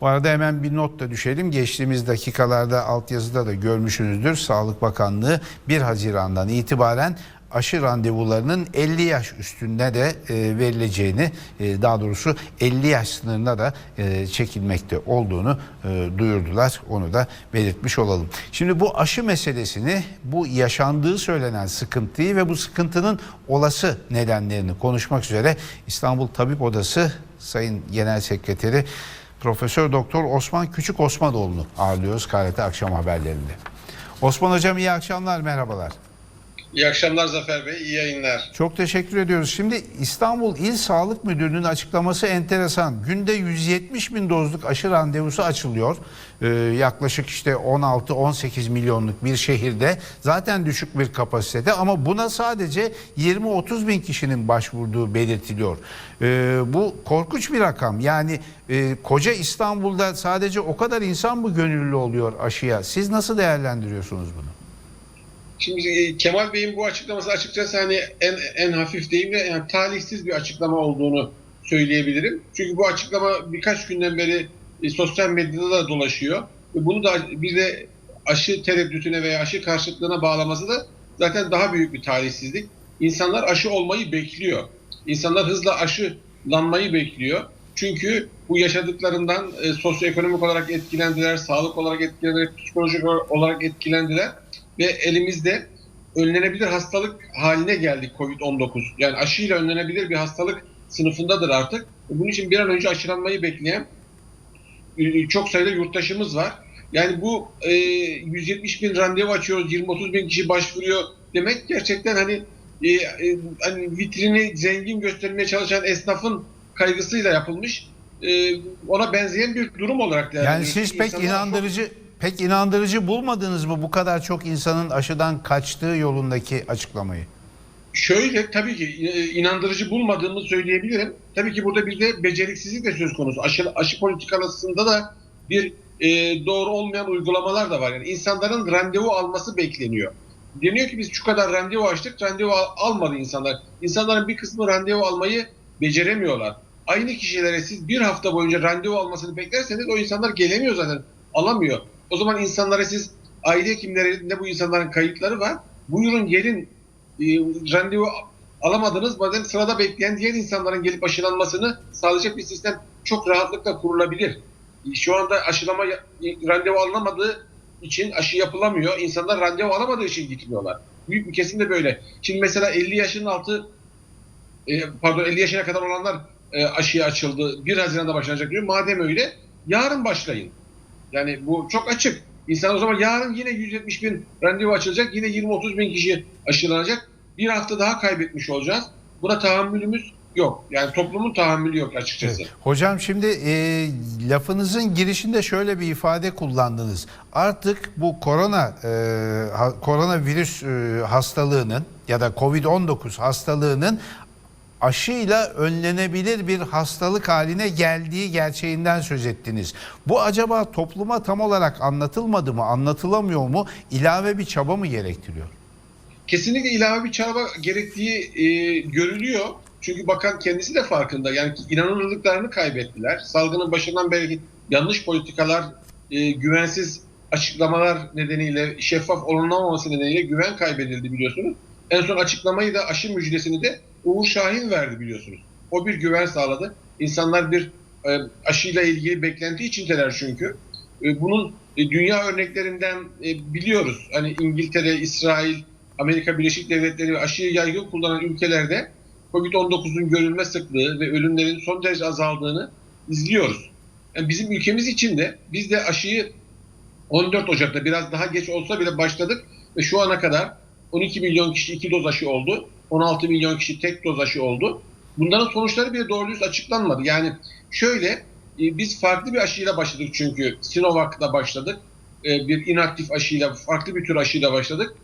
Bu arada hemen bir not da düşelim. Geçtiğimiz dakikalarda altyazıda da görmüşsünüzdür. Sağlık Bakanlığı 1 Haziran'dan itibaren aşı randevularının 50 yaş üstünde de e, verileceğini e, daha doğrusu 50 yaş sınırına da e, çekilmekte olduğunu duyurdular. Onu da belirtmiş olalım. Şimdi bu aşı meselesini bu yaşandığı söylenen sıkıntıyı ve bu sıkıntının olası nedenlerini konuşmak üzere İstanbul Tabip Odası Sayın Genel Sekreteri Profesör Doktor Osman Küçük Osmanoğlu'nu ağırlıyoruz KRT akşam haberlerinde. Osman Hocam iyi akşamlar merhabalar. İyi akşamlar Zafer Bey, iyi yayınlar. Çok teşekkür ediyoruz. Şimdi İstanbul İl Sağlık Müdürlüğü'nün açıklaması enteresan. Günde 170 bin dozluk aşı randevusu açılıyor. Ee, yaklaşık işte 16-18 milyonluk bir şehirde zaten düşük bir kapasitede ama buna sadece 20-30 bin kişinin başvurduğu belirtiliyor. Ee, bu korkunç bir rakam. Yani e, koca İstanbul'da sadece o kadar insan mı gönüllü oluyor aşıya? Siz nasıl değerlendiriyorsunuz bunu? Şimdi e, Kemal Bey'in bu açıklaması açıkçası hani en en hafif deyimle yani talihsiz bir açıklama olduğunu söyleyebilirim. Çünkü bu açıklama birkaç günden beri e, sosyal medyada da dolaşıyor. Ve bunu da bir de aşı tereddütüne veya aşı karşıtlığına bağlaması da zaten daha büyük bir talihsizlik. İnsanlar aşı olmayı bekliyor. İnsanlar hızla aşılanmayı bekliyor. Çünkü bu yaşadıklarından e, sosyoekonomik olarak etkilendiler, sağlık olarak etkilendiler, psikolojik olarak etkilendiler ve elimizde önlenebilir hastalık haline geldik COVID-19. Yani aşıyla önlenebilir bir hastalık sınıfındadır artık. Bunun için bir an önce aşılanmayı bekleyen e, çok sayıda yurttaşımız var. Yani bu e, 170 bin randevu açıyoruz, 20-30 bin kişi başvuruyor demek gerçekten hani e, e, hani vitrini zengin göstermeye çalışan esnafın kaygısıyla yapılmış. E, ona benzeyen bir durum olarak Yani değerlendiriyoruz. siz pek İnsanlar çok- inandırıcı pek inandırıcı bulmadınız mı bu kadar çok insanın aşıdan kaçtığı yolundaki açıklamayı? Şöyle tabii ki e, inandırıcı bulmadığımı söyleyebilirim. Tabii ki burada bir de beceriksizlik de söz konusu. Aşı, aşı politikalarında da bir e, doğru olmayan uygulamalar da var. Yani insanların randevu alması bekleniyor. Deniyor ki biz şu kadar randevu açtık, randevu al- almadı insanlar. İnsanların bir kısmı randevu almayı beceremiyorlar. Aynı kişilere siz bir hafta boyunca randevu almasını beklerseniz o insanlar gelemiyor zaten, alamıyor. O zaman insanlara siz aile hekimlerinde bu insanların kayıtları var. Buyurun gelin e, randevu alamadınız. Bazen sırada bekleyen diğer insanların gelip aşılanmasını sağlayacak bir sistem çok rahatlıkla kurulabilir. E, Şu anda aşılama e, randevu alınamadığı için aşı yapılamıyor. İnsanlar randevu alamadığı için gitmiyorlar. Büyük bir kesim de böyle. Şimdi mesela 50 yaşın altı e, pardon 50 yaşına kadar olanlar aşıya açıldı. 1 Haziran'da başlanacak diyor. Madem öyle yarın başlayın. Yani bu çok açık. İnsan o zaman yarın yine 170 bin randevu açılacak. Yine 20-30 bin kişi aşılanacak. Bir hafta daha kaybetmiş olacağız. Buna tahammülümüz yok. Yani toplumun tahammülü yok açıkçası. Evet. Hocam şimdi e, lafınızın girişinde şöyle bir ifade kullandınız. Artık bu korona e, ha- koronavirüs e, hastalığının ya da Covid-19 hastalığının aşıyla önlenebilir bir hastalık haline geldiği gerçeğinden söz ettiniz. Bu acaba topluma tam olarak anlatılmadı mı, anlatılamıyor mu? İlave bir çaba mı gerektiriyor? Kesinlikle ilave bir çaba gerektiği e, görülüyor. Çünkü bakan kendisi de farkında. Yani inanılırlıklarını kaybettiler. Salgının başından beri yanlış politikalar, e, güvensiz açıklamalar nedeniyle, şeffaf olunamaması nedeniyle güven kaybedildi biliyorsunuz. En son açıklamayı da aşı müjdesini de Uğur Şahin verdi biliyorsunuz. O bir güven sağladı. İnsanlar bir e, aşıyla ilgili beklenti içindeler çünkü. E, bunun e, dünya örneklerinden e, biliyoruz. Hani İngiltere, İsrail, Amerika Birleşik Devletleri ve aşıyı yaygın kullanan ülkelerde COVID-19'un görülme sıklığı ve ölümlerin son derece azaldığını izliyoruz. Yani bizim ülkemiz için de biz de aşıyı 14 Ocak'ta biraz daha geç olsa bile başladık ve şu ana kadar 12 milyon kişi iki doz aşı oldu. 16 milyon kişi tek doz aşı oldu. Bunların sonuçları bile doğru düz açıklanmadı. Yani şöyle e, biz farklı bir aşıyla başladık çünkü Sinovac'la başladık. E, Bir inaktif aşıyla, farklı bir tür aşıyla başladık.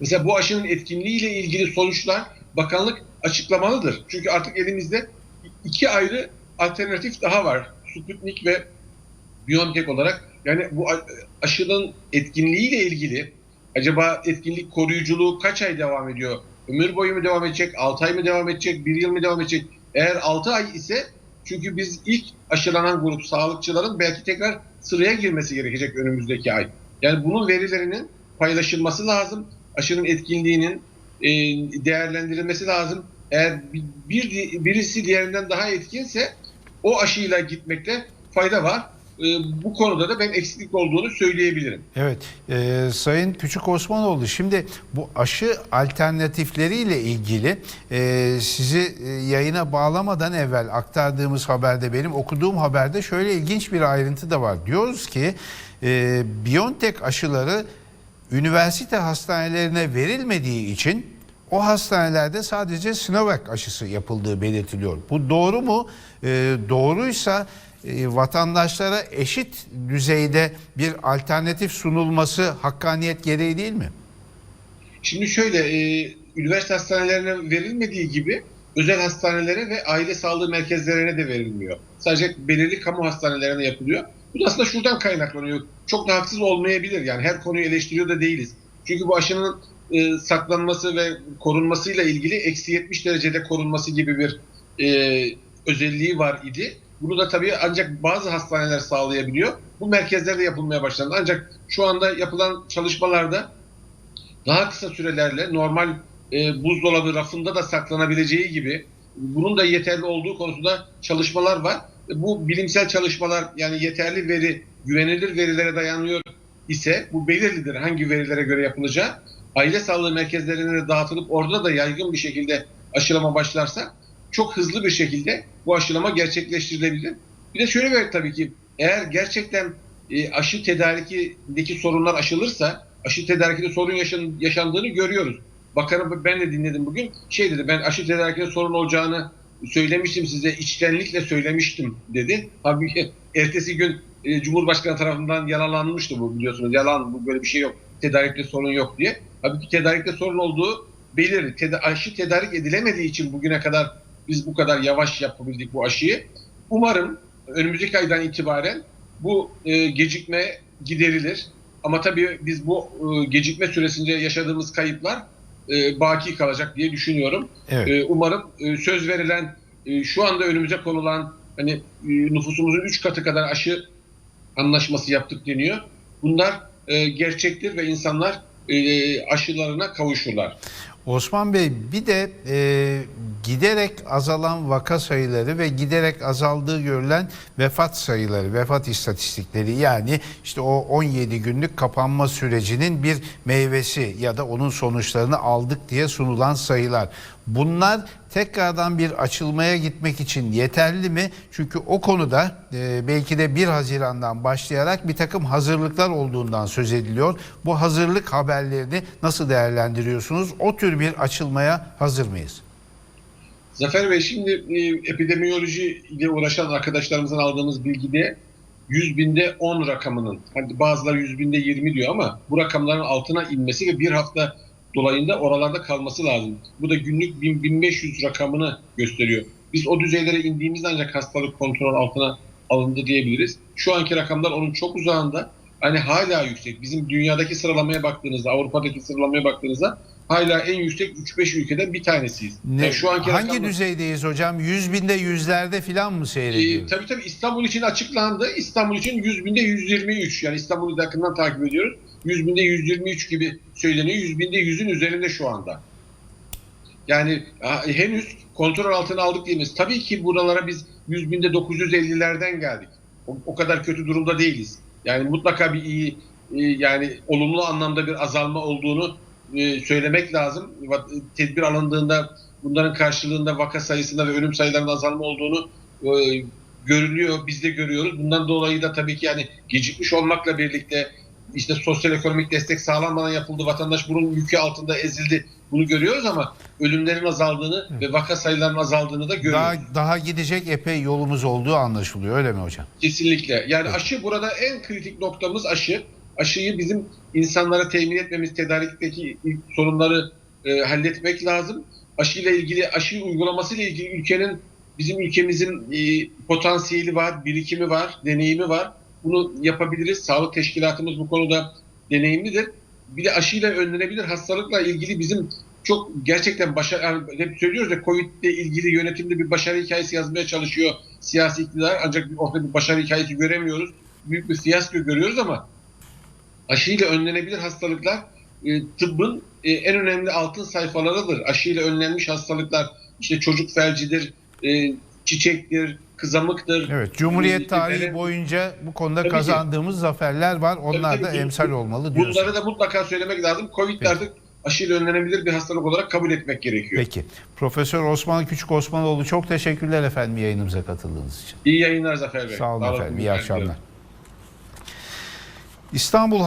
Mesela bu aşının etkinliğiyle ilgili sonuçlar bakanlık açıklamalıdır. Çünkü artık elimizde iki ayrı alternatif daha var. Sputnik ve BioNTech olarak. Yani bu aşının etkinliğiyle ilgili acaba etkinlik koruyuculuğu kaç ay devam ediyor? Ömür boyu mu devam edecek? 6 ay mı devam edecek? 1 yıl mı devam edecek? Eğer 6 ay ise Çünkü biz ilk aşılanan grup sağlıkçıların belki tekrar sıraya girmesi gerekecek önümüzdeki ay. Yani bunun verilerinin paylaşılması lazım. Aşının etkinliğinin e, değerlendirilmesi lazım. Eğer bir birisi diğerinden daha etkinse o aşıyla gitmekte fayda var. E, bu konuda da ben eksiklik olduğunu söyleyebilirim. Evet, e, Sayın Küçük Osmanoğlu şimdi bu aşı alternatifleriyle ilgili e, sizi e, yayına bağlamadan evvel aktardığımız haberde benim okuduğum haberde şöyle ilginç bir ayrıntı da var. Diyoruz ki e, BioNTech aşıları üniversite hastanelerine verilmediği için o hastanelerde sadece Sinovac aşısı yapıldığı belirtiliyor. Bu doğru mu? E, doğruysa vatandaşlara eşit düzeyde bir alternatif sunulması hakkaniyet gereği değil mi? Şimdi şöyle, e, üniversite hastanelerine verilmediği gibi özel hastanelere ve aile sağlığı merkezlerine de verilmiyor. Sadece belirli kamu hastanelerine yapılıyor. Bu da aslında şuradan kaynaklanıyor. Çok da haksız olmayabilir yani her konuyu eleştiriyor da değiliz. Çünkü bu aşının e, saklanması ve korunmasıyla ilgili eksi 70 derecede korunması gibi bir e, özelliği var idi. Bunu da tabii ancak bazı hastaneler sağlayabiliyor. Bu merkezlerde yapılmaya başlandı. Ancak şu anda yapılan çalışmalarda daha kısa sürelerle normal e, buzdolabı rafında da saklanabileceği gibi bunun da yeterli olduğu konusunda çalışmalar var. E, Bu bilimsel çalışmalar yani yeterli veri, güvenilir verilere dayanıyor ise bu belirlidir hangi verilere göre yapılacağı. Aile sağlığı merkezlerine dağıtılıp orada da yaygın bir şekilde aşılama başlarsa çok hızlı bir şekilde bu aşılama gerçekleştirilebilir. Bir de şöyle bir tabii ki eğer gerçekten e, aşı tedarikindeki sorunlar aşılırsa aşı tedarikinde sorun yaşan, yaşandığını görüyoruz. Bakanım ben de dinledim bugün. Şey dedi ben aşı tedarikinde sorun olacağını söylemiştim size içtenlikle söylemiştim dedi. Halbuki ertesi gün e, Cumhurbaşkanı tarafından yalanlanmıştı bu biliyorsunuz. Yalan bu böyle bir şey yok. Tedarikte sorun yok diye. Halbuki tedarikte sorun olduğu belirli. Teda- aşı tedarik edilemediği için bugüne kadar biz bu kadar yavaş yapabildik bu aşıyı. Umarım önümüzdeki aydan itibaren bu e, gecikme giderilir. Ama tabii biz bu e, gecikme süresince yaşadığımız kayıplar e, baki kalacak diye düşünüyorum. Evet. E, umarım e, söz verilen e, şu anda önümüze konulan hani e, nüfusumuzun 3 katı kadar aşı anlaşması yaptık deniyor. Bunlar e, gerçektir ve insanlar e, aşılarına kavuşurlar. Osman Bey bir de e, giderek azalan vaka sayıları ve giderek azaldığı görülen vefat sayıları, vefat istatistikleri yani işte o 17 günlük kapanma sürecinin bir meyvesi ya da onun sonuçlarını aldık diye sunulan sayılar. Bunlar tekrardan bir açılmaya gitmek için yeterli mi? Çünkü o konuda e, belki de 1 Haziran'dan başlayarak bir takım hazırlıklar olduğundan söz ediliyor. Bu hazırlık haberlerini nasıl değerlendiriyorsunuz? O tür bir açılmaya hazır mıyız? Zafer Bey şimdi e, epidemiyoloji ile uğraşan arkadaşlarımızdan aldığımız bilgide 100 binde 10 rakamının, hani bazıları 100 binde 20 diyor ama bu rakamların altına inmesi ve bir hafta dolayında oralarda kalması lazım. Bu da günlük 1000, 1500 rakamını gösteriyor. Biz o düzeylere indiğimizde ancak hastalık kontrol altına alındı diyebiliriz. Şu anki rakamlar onun çok uzağında. Hani hala yüksek. Bizim dünyadaki sıralamaya baktığınızda, Avrupa'daki sıralamaya baktığınızda hala en yüksek 3-5 ülkeden bir tanesiyiz. Ne, Yani şu anki hangi rakamlar- düzeydeyiz hocam? 100 binde yüzlerde filan mı Ee, seyrediyoruz? tabii tabii İstanbul için açıklandı. İstanbul için 100 binde 123. Yani İstanbul'u da yakından takip ediyoruz. 100 binde 123 gibi söyleniyor. 100 binde 100'ün üzerinde şu anda. Yani henüz kontrol altına aldık diyemeyiz. Tabii ki buralara biz 100 binde 950'lerden geldik. O, o kadar kötü durumda değiliz. Yani mutlaka bir iyi e, yani olumlu anlamda bir azalma olduğunu e, söylemek lazım. Tedbir alındığında bunların karşılığında vaka sayısında ve ölüm sayılarında azalma olduğunu e, görülüyor. Biz de görüyoruz. Bundan dolayı da tabii ki yani gecikmiş olmakla birlikte işte sosyal ekonomik destek sağlanmadan yapıldı. Vatandaş bunun yükü altında ezildi. Bunu görüyoruz ama ölümlerin azaldığını ve vaka sayılarının azaldığını da görüyoruz. Daha, daha gidecek epey yolumuz olduğu anlaşılıyor öyle mi hocam? Kesinlikle. Yani aşı burada en kritik noktamız aşı. Aşıyı bizim insanlara temin etmemiz, tedarikteki ilk sorunları e, halletmek lazım. Aşıyla ilgili, aşı uygulamasıyla ilgili ülkenin, bizim ülkemizin e, potansiyeli var, birikimi var, deneyimi var. Bunu yapabiliriz. Sağlık teşkilatımız bu konuda deneyimlidir. Bir de aşıyla önlenebilir hastalıkla ilgili bizim çok gerçekten başarı, yani hep söylüyoruz ya Covid ile ilgili yönetimde bir başarı hikayesi yazmaya çalışıyor siyasi iktidar. Ancak ortada bir başarı hikayesi göremiyoruz. Büyük bir fiyasko görüyoruz ama aşıyla önlenebilir hastalıklar e, tıbbın e, en önemli altın sayfalarıdır. Aşıyla önlenmiş hastalıklar işte çocuk felcidir, e, çiçektir, kızamıktır. Evet, Cumhuriyet tarihi efendim, boyunca bu konuda Tabii ki. kazandığımız zaferler var. Onlar Tabii da ki. emsal olmalı diyorsun. Bunları da mutlaka söylemek lazım. Covid Peki. artık aşıyla önlenebilir bir hastalık olarak kabul etmek gerekiyor. Peki. Profesör Osman Küçük Osmanoğlu çok teşekkürler efendim yayınımıza katıldığınız için. İyi yayınlar Zafer Bey. Sağ olun efendim. İyi diliyorum. akşamlar. İstanbul